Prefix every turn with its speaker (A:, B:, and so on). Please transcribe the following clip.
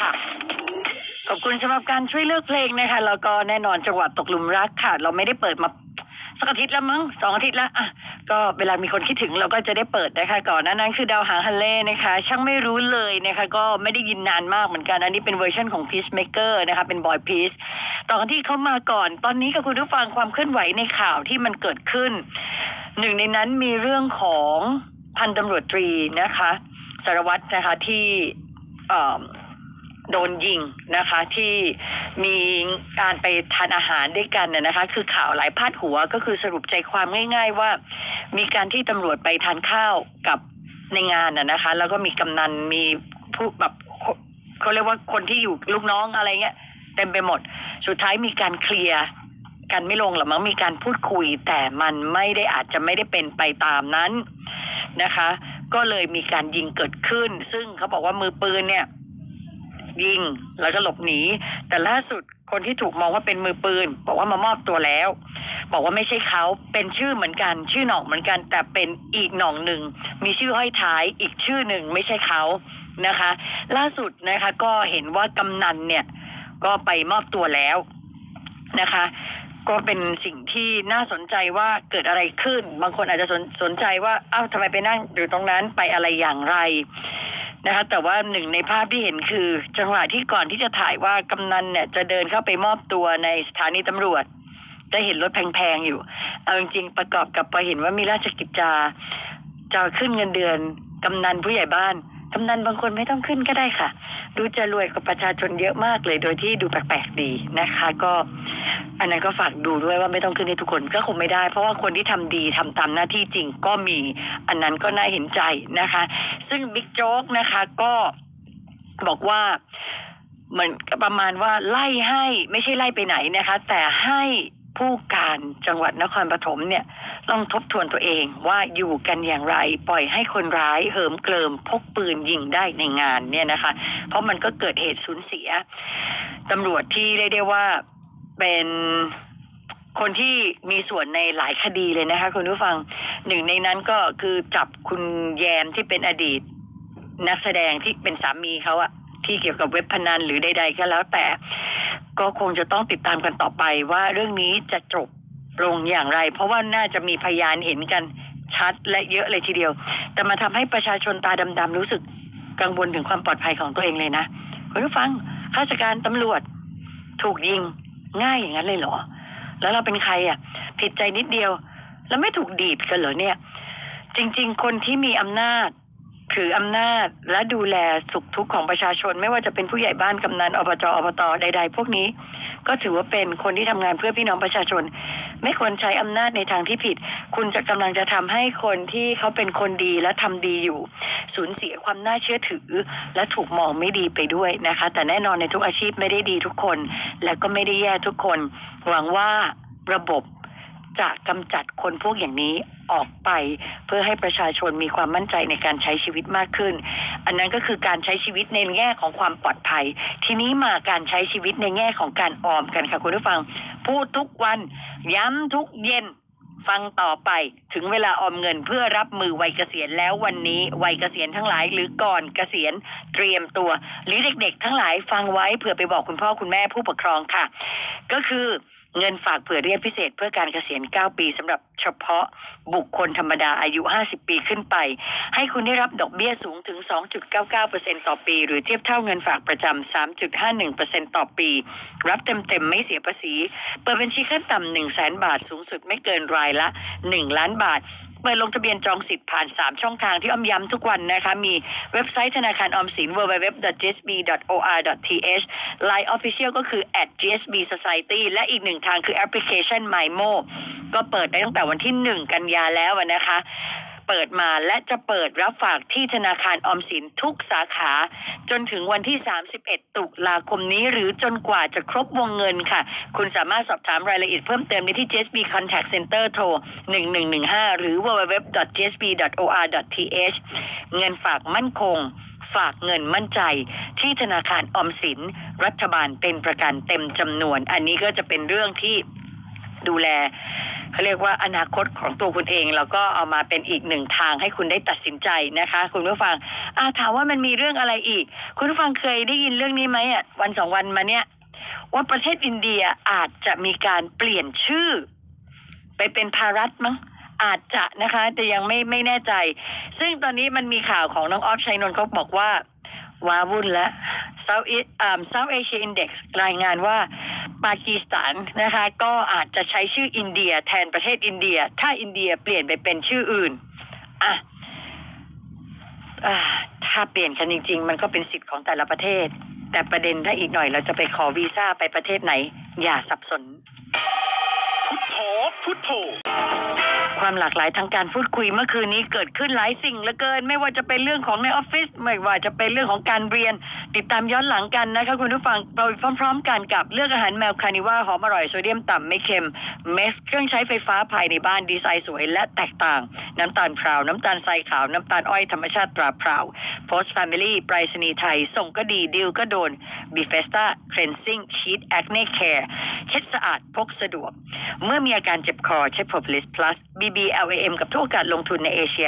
A: ค่ะขอบคุณสำหรับการช่วยเลือกเพลงนะคะแล้วก็แน่นอนจังหวัดตกหลุมรักค่ะ เราไม่ได้เปิดมาสักอาทิตย์แล้วมั้งสองอาทิตย์ล้วอะก็เวลามีคนคิดถึงเราก็จะได้เปิดนะคะ ก่อนหน้านั้นคือดาวหางฮันเล่นะคะ ช่างไม่รู้เลยนะคะ ก็ไม่ได้ยินนานมากเหมือนกัน อันนี้เป็นเวอร์ชันของ Peacemaker นะคะ เป็นบอยพีซต่อนที่เขามาก่อนตอนนี้กับคุณผู้ฟังความเคลื่อนไหวในข่าวที่มันเกิดขึ้น หนึ่งในนั้นมีเรื่องของพันตำรวจตรีนะคะ สารวัตรนะคะที่อ่อ โดนยิงนะคะที่มีการไปทานอาหารด้วยกันน่ะนะคะ คือข่าวหลายพาดหัวก็คือสรุปใจความง่าย ๆ ว่า มีการที่ตำรวจไปทานข้าวกับในงานน่ะนะคะ แล้วก็มีกำนันมีผู้แบบเขาเรียกว่าคนที่อยู่ลูกน้องอะไรเงี้ยเต็มไปหมด สุดท้ายมีการเคลียร์กันไม่ลงหรอกมั้งมีการพูดคุย แต่มันไม่ได้อาจจะไม่ได้เป็นไปตามนั้นนะคะ ก็เลยมีการยิงเกิดขึ้น ซึ่งเขาบอกว่ามือปืนเนี่ย ยิงแล้วก็หลบหนี แต่ล่าสุดคนที่ถูกมองว่าเป็นมือปืน บอกว่ามามอบตัวแล้ว บอกว่าไม่ใช่เขาเป็นชื่อเหมือนกัน ชื่อหน่องเหมือนกัน แต่เป็นอีกหน่องหนึ่งมีชื่อห้อยท้ายอีกชื่อหนึ่งไม่ใช่เขานะคะ ล่าสุดนะคะก็เห็นว่ากำนันเนี่ยก็ไปมอบตัวแล้วนะคะก็เป็นสิ่งที่น่าสนใจว่าเกิดอะไรขึ้น บางคนอาจจะสนสนใจว่าอ้าวทำไมไปนั่งอยู่ตรงนั้นไปอะไรอย่างไร นะคะแต่ว่าหนึ่งในภาพที่เห็นคือ จังหวะที่ก่อนที่จะถ่ายว่ากำนันเนี่ยจะเดินเข้าไปมอบตัวในสถานีตำรวจได้เห็นรถแพงๆอยู่ เอาจริงๆประกอบกับพอเห็นว่ามีราชกิจจาจะขึ้นเงินเดือนกำนันผู้ใหญ่บ้าน กำนันบางคนไม่ต้องขึ้นก็ได้ค่ะ ดูจะรวยกว่าประชาชนเยอะมากเลย โดยที่ดูแปลกๆดีนะคะ ก็อันนั้นก็ฝากดูด้วยว่าไม่ต้องขึ้นให้ทุกคนก็คงไม่ได้ เพราะว่าคนที่ทำดีทำตามหน้าที่จริงก็มี อันนั้นก็น่าเห็นใจนะคะ ซึ่งบิ๊กโจ๊กนะคะก็บอกว่าเหมือนประมาณว่าไล่ให้ไม่ใช่ไล่ไปไหนนะคะ แต่ให้ ผู้การจังหวัดนครปฐมเนี่ยต้องทบทวนตัวเองว่าอยู่กันอย่างไร ปล่อยให้คนร้ายเหิมเกลิมพกปืนยิงได้ในงานเนี่ยนะคะ เพราะมันก็เกิดเหตุสูญเสียตำรวจที่เรียกได้ว่าเป็นคนที่มีส่วนในหลายคดีเลยนะคะคุณผู้ฟังหนึ่งในนั้นก็คือจับคุณแยมที่เป็นอดีต นักแสดงที่เป็นสามีเขาอะ ที่เกี่ยวกับเว็บพนันหรือใด ๆ ก็แล้วแต่ก็คงจะต้องติดตามกันต่อไปว่าเรื่องนี้จะจบลงอย่างไร เพราะว่าน่าจะมีพยานเห็นกันชัดและเยอะเลยทีเดียว แต่มาทำให้ประชาชนตาดำๆรู้สึกกังวลถึงความปลอดภัยของตัวเองเลยนะคุณผู้ฟังข้าราชการตำรวจถูกยิงง่ายอย่างนั้นเลยเหรอ แล้วเราเป็นใครอะ ผิดใจนิดเดียว แล้วไม่ถูกดีดกันเหรอเนี่ย จริง ๆ คนที่มีอำนาจ ถืออำนาจและดูแลสุขทุกข์ของประชาชน ไม่ว่าจะเป็นผู้ใหญ่บ้านกำนันอบจอบตใด ๆ พวกนี้ ก็ถือว่าเป็นคนที่ทำงานเพื่อพี่น้องประชาชน ไม่ควรใช้อำนาจในทางที่ผิด คุณจะกำลังจะทำให้คนที่เขาเป็นคนดีและทำดีอยู่ สูญเสียความน่าเชื่อถือ และถูกมองไม่ดีไปด้วยนะคะ แต่แน่นอนในทุกอาชีพไม่ได้ดีทุกคน และก็ไม่ได้แย่ทุกคน หวังว่าระบบ จะกำจัดคนพวกอย่างนี้ออกไป เพื่อให้ประชาชนมีความมั่นใจในการใช้ชีวิตมากขึ้น อันนั้นก็คือการใช้ชีวิตในแง่ของความปลอดภัย ทีนี้มาการใช้ชีวิตในแง่ของการออมกันค่ะคุณผู้ฟัง พูดทุกวัน ย้ำทุกเย็นฟังต่อไปถึงเวลาออมเงินเพื่อรับมือวัยเกษียณแล้ววันนี้วัยเกษียณทั้งหลาย หรือก่อนเกษียณเตรียมตัว หรือเด็กๆ ทั้งหลายฟังไว้เผื่อไปบอกคุณพ่อคุณแม่ผู้ปกครองค่ะ ก็คือ เงินฝากเผื่อเรียกพิเศษเพื่อการเกษียณ 9 ปีสำหรับเฉพาะบุคคลธรรมดาอายุ 50 ปีขึ้นไป ให้คุณได้รับดอกเบี้ยสูงถึง 2.99%ต่อปี หรือเทียบเท่าเงินฝากประจำ 3.51%ต่อปี รับเต็มๆไม่เสียภาษี เปิดบัญชีขั้นต่ำ1 0 0 0 0 0 บาทสูงสุดไม่เกินรายละ 1 ล้านบาท เปิดลงทะเบียนจองสิทธิ์ผ่าน 3 ช่องทางที่อ้อมย้ำทุกวันนะคะ มีเว็บไซต์ธนาคารออมสิน www.gsb.or.th Line Official ก็คือ @gsb society และอีกหนึ่งทางคือแอปพลิเคชัน MyMo ก็เปิดได้ตั้งแต่วันที่ 1 กันยาแล้วนะคะ เปิดมาและจะเปิดรับฝากที่ธนาคารออมสินทุกสาขา จนถึงวันที่ 31 ตุลาคมนี้ หรือจนกว่าจะครบวงเงินค่ะ คุณสามารถสอบถามรายละเอียดเพิ่มเติมได้ที่ JSB Contact Center โทร 1115 หรือ www.jsb.or.th เงินฝากมั่นคง ฝากเงินมั่นใจ ที่ธนาคารออมสิน รัฐบาลเป็นประกันเต็มจำนวน อันนี้ก็จะเป็นเรื่องที่ ดูแลเขาเรียกว่าอนาคตของตัวคุณเอง แล้วก็เอามาเป็นอีกหนึ่งทางให้คุณได้ตัดสินใจนะคะ คุณผู้ฟังอาถามว่ามันมีเรื่องอะไรอีก คุณผู้ฟังเคยได้ยินเรื่องนี้ไหมอะวันสองวันมาเนี้ยว่าประเทศอินเดียอาจจะมีการเปลี่ยนชื่อ ไปเป็นภารัฐมั้ง อาจจะนะคะแต่ยังไม่ไม่แน่ใจ ซึ่งตอนนี้มันมีข่าวของน้องออฟชัยนนท์เขาบอกว่าว้าวุ่นแล้ว South East อ่า South Asia Index รายงานว่าปากีสถานนะคะก็อาจจะใช้ชื่ออินเดียแทนประเทศอินเดีย ถ้าอินเดียเปลี่ยนไปเป็นชื่ออื่นอะอ่าถ้าเปลี่ยนกันจริง ๆ มันก็เป็นสิทธิ์ของแต่ละประเทศ แต่ประเด็นถ้าอีกหน่อยเราจะไปขอวีซ่าไปประเทศไหน อย่าสับสน
B: พุทโธพุทโธ
A: ความหลากหลายทางการพูดคุยเมื่อคืนนี้เกิดขึ้นหลายสิ่งเหลือเกิน ไม่ว่าจะเป็นเรื่องของในออฟฟิศไม่ว่าจะเป็นเรื่องของการเรียน ติดตามย้อนหลังกันนะคะคุณผู้ฟังเราพร้อม ๆ กันกับเลือกอาหารแมวคานิว่าหอมอร่อยโซเดียมต่ำไม่เค็มเมสเครื่องใช้ไฟฟ้าภายในบ้านดีไซน์สวยและแตกต่าง น้ำตาลพราวน้ำตาลทรายขาวน้ำตาลอ้อยธรรมชาติตราพราว Post Family ไปรษณีย์ไทย ส่งก็ดีดิวก็โดน b ีเฟสตาเครนซิ่งชีตแอคเน่แคร์เช็ดสะอาดพกสะดวก เมื่อมีอาการเจ็บคอเช็ดโพลิสพลัสบี BLAM กับทุกโอกาสลงทุนในเอเชีย